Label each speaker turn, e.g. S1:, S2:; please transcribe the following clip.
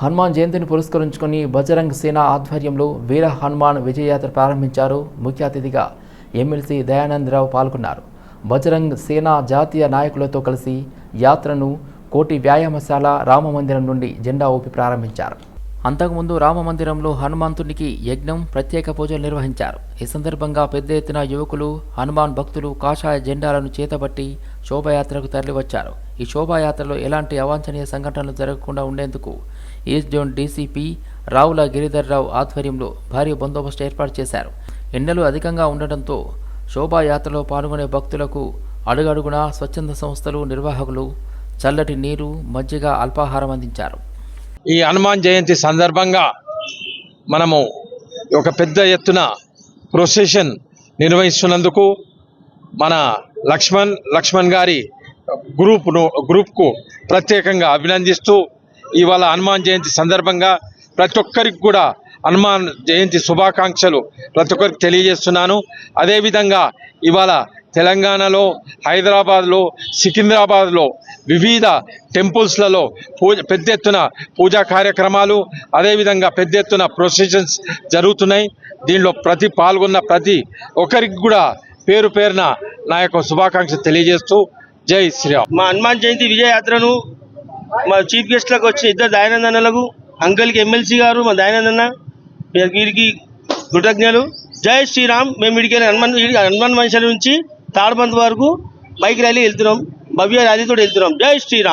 S1: హనుమాన్ జయంతిని పురస్కరించుకొని బజరంగ్ సేన ఆధ్వర్యంలో వీర హనుమాన్ విజయయాత్ర ప్రారంభించారు ముఖ్య అతిథిగా ఎమ్మెల్సీ దయానందరావు పాల్గొన్నారు. బజరంగ్ సేన జాతీయ నాయకులతో కలిసి యాత్రను కోటి వ్యాయామశాల రామమందిరం నుండి జెండా ఊపి ప్రారంభించారు. అంతకుముందు రామమందిరంలో హనుమంతునికి యజ్ఞం ప్రత్యేక పూజలు నిర్వహించారు. ఈ సందర్భంగా పెద్ద ఎత్తున యువకులు హనుమాన్ భక్తులు కాషాయ జెండాలను చేతబట్టి శోభాయాత్రకు తరలివచ్చారు. ఈ శోభాయాత్రలో ఎలాంటి అవాంఛనీయ సంఘటనలు జరగకుండా ఉండేందుకు east zone DCP Ravula Giridhar Rao ఆధ్వర్యంలో భారీ బందోబస్తు ఏర్పాటు చేశారు. ఎండలు అధికంగా ఉండటంతో శోభాయాత్రలో పాల్గొనే భక్తులకు అడుగడుగున స్వచ్ఛంద సంస్థలు నిర్వాహకులు చల్లటి నీరు మజ్జిగ అల్పాహారం అందించారు.
S2: ఈ హనుమాన్ జయంతి సందర్భంగా మనము ఒక పెద్ద ఎత్తున ప్రొసెషన్ నిర్వహిస్తున్నందుకు మన లక్ష్మణ్ లక్ష్మణ్ గారి గ్రూప్ను గ్రూప్కు ప్రత్యేకంగా అభినందిస్తూ ఇవాళ హనుమాన్ జయంతి సందర్భంగా ప్రతి ఒక్కరికి కూడా హనుమాన్ జయంతి శుభాకాంక్షలు ప్రతి ఒక్కరికి తెలియజేస్తున్నాను. అదేవిధంగా ఇవాళ తెలంగాణలో హైదరాబాద్లో సికింద్రాబాద్లో వివిధ టెంపుల్స్లలో పూజ పెద్ద ఎత్తున పూజా కార్యక్రమాలు అదేవిధంగా పెద్ద ఎత్తున ప్రొసెషన్స్ జరుగుతున్నాయి. దీనిలో ప్రతి పాల్గొన్న ప్రతి ఒక్కరికి కూడా పేరు పేరున నా యొక్క శుభాకాంక్షలు తెలియజేస్తూ జై శ్రీరామ్.
S3: మా హనుమాన్ జయంతి విజయయాత్రను మా చీఫ్ గెస్ట్లకు వచ్చిన ఇద్దరు దయానందన్నలకు అంకల్కి ఎమ్మెల్సీ గారు మా దయానందన్న వీరికి కృతజ్ఞలు జై శ్రీరామ్. మేము ఇడికి హనుమాన్ హనుమాన్ మనుషుల నుంచి తాడబంత్ వరకు బైక్ ర్యాలీ వెళ్తున్నాం. భవ్య ర్యాలీతో వెళ్తున్నాం. జై శ్రీరామ్.